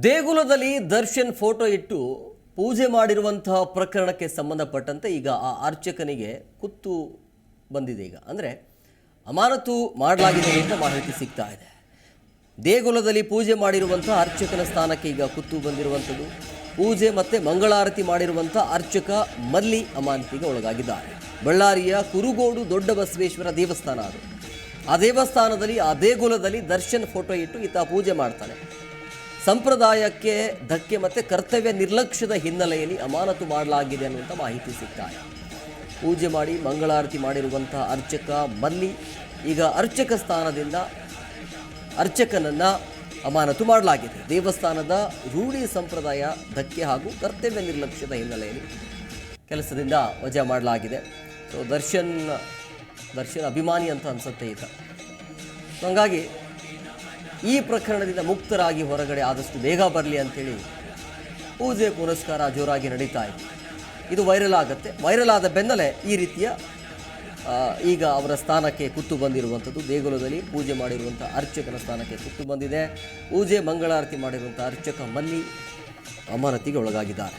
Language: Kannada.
ದೇಗುಲದಲ್ಲಿ ದರ್ಶನ್ ಫೋಟೋ ಇಟ್ಟು ಪೂಜೆ ಮಾಡಿರುವಂತಹ ಪ್ರಕರಣಕ್ಕೆ ಸಂಬಂಧಪಟ್ಟಂತೆ ಈಗ ಆ ಅರ್ಚಕನಿಗೆ ಕುತ್ತು ಬಂದಿದೆ ಈಗ. ಅಂದರೆ ಅಮಾನತು ಮಾಡಲಾಗಿದೆ ಅಂತ ಮಾಹಿತಿ ಸಿಗ್ತಾ ಇದೆ. ದೇಗುಲದಲ್ಲಿ ಪೂಜೆ ಮಾಡಿರುವಂಥ ಅರ್ಚಕನ ಸ್ಥಾನಕ್ಕೆ ಈಗ ಕುತ್ತು ಬಂದಿರುವಂಥದ್ದು. ಪೂಜೆ ಮತ್ತು ಮಂಗಳಾರತಿ ಮಾಡಿರುವಂಥ ಅರ್ಚಕ ಮಲ್ಲಿ ಅಮಾನತಿಗೆ ಒಳಗಾಗಿದ್ದಾರೆ. ಬಳ್ಳಾರಿಯ ಕುರುಗೋಡು ದೊಡ್ಡ ಬಸವೇಶ್ವರ ದೇವಸ್ಥಾನ ಅದು. ಆ ದೇವಸ್ಥಾನದಲ್ಲಿ, ಆ ದೇಗುಲದಲ್ಲಿ ದರ್ಶನ್ ಫೋಟೋ ಇಟ್ಟು ಈತ ಪೂಜೆ ಮಾಡ್ತಾನೆ. ಸಂಪ್ರದಾಯಕ್ಕೆ ಧಕ್ಕೆ ಮತ್ತು ಕರ್ತವ್ಯ ನಿರ್ಲಕ್ಷ್ಯದ ಹಿನ್ನೆಲೆಯಲ್ಲಿ ಅಮಾನತು ಮಾಡಲಾಗಿದೆ ಅನ್ನುವಂಥ ಮಾಹಿತಿ ಸಿಗ್ತಾ ಪೂಜೆ ಮಾಡಿ, ಮಂಗಳಾರತಿ ಮಾಡಿರುವಂತಹ ಅರ್ಚಕ ಮಲ್ಲಿ ಈಗ ಅರ್ಚಕ ಸ್ಥಾನದಿಂದ ಅರ್ಚಕನನ್ನ ಅಮಾನತು ಮಾಡಲಾಗಿದೆ. ದೇವಸ್ಥಾನದ ರೂಢಿ ಸಂಪ್ರದಾಯ ಧಕ್ಕೆ ಹಾಗೂ ಕರ್ತವ್ಯ ನಿರ್ಲಕ್ಷ್ಯದ ಹಿನ್ನೆಲೆಯಲ್ಲಿ ಕೆಲಸದಿಂದ ವಜಾ ಮಾಡಲಾಗಿದೆ. ಸೊ ದರ್ಶನ್ ದರ್ಶನ್ ಅಭಿಮಾನಿ ಅಂತ ಅನ್ಸುತ್ತೆ ಈಗ. ಹಂಗಾಗಿ ಈ ಪ್ರಕರಣದಿಂದ ಮುಕ್ತರಾಗಿ ಹೊರಗಡೆ ಆದಷ್ಟು ಬೇಗ ಬರಲಿ ಅಂತೇಳಿ ಪೂಜೆ ಪುರಸ್ಕಾರ ಜೋರಾಗಿ ನಡೀತಾ ಇದೆ ಇದು ವೈರಲ್ ಆಗುತ್ತೆ. ವೈರಲ್ ಆದ ಬೆನ್ನಲ್ಲೇ ಈ ರೀತಿಯ ಈಗ ಅವರ ಸ್ಥಾನಕ್ಕೆ ಕುತ್ತು ಬಂದಿರುವಂಥದ್ದು. ದೇಗುಲದಲ್ಲಿ ಪೂಜೆ ಮಾಡಿರುವಂಥ ಅರ್ಚಕನ ಸ್ಥಾನಕ್ಕೆ ಕುತ್ತು ಬಂದಿದೆ. ಪೂಜೆ, ಮಂಗಳಾರತಿ ಮಾಡಿರುವಂಥ ಅರ್ಚಕ ಮಲ್ಲಿ ಅಮಾನತಿಗೆ ಒಳಗಾಗಿದ್ದಾರೆ.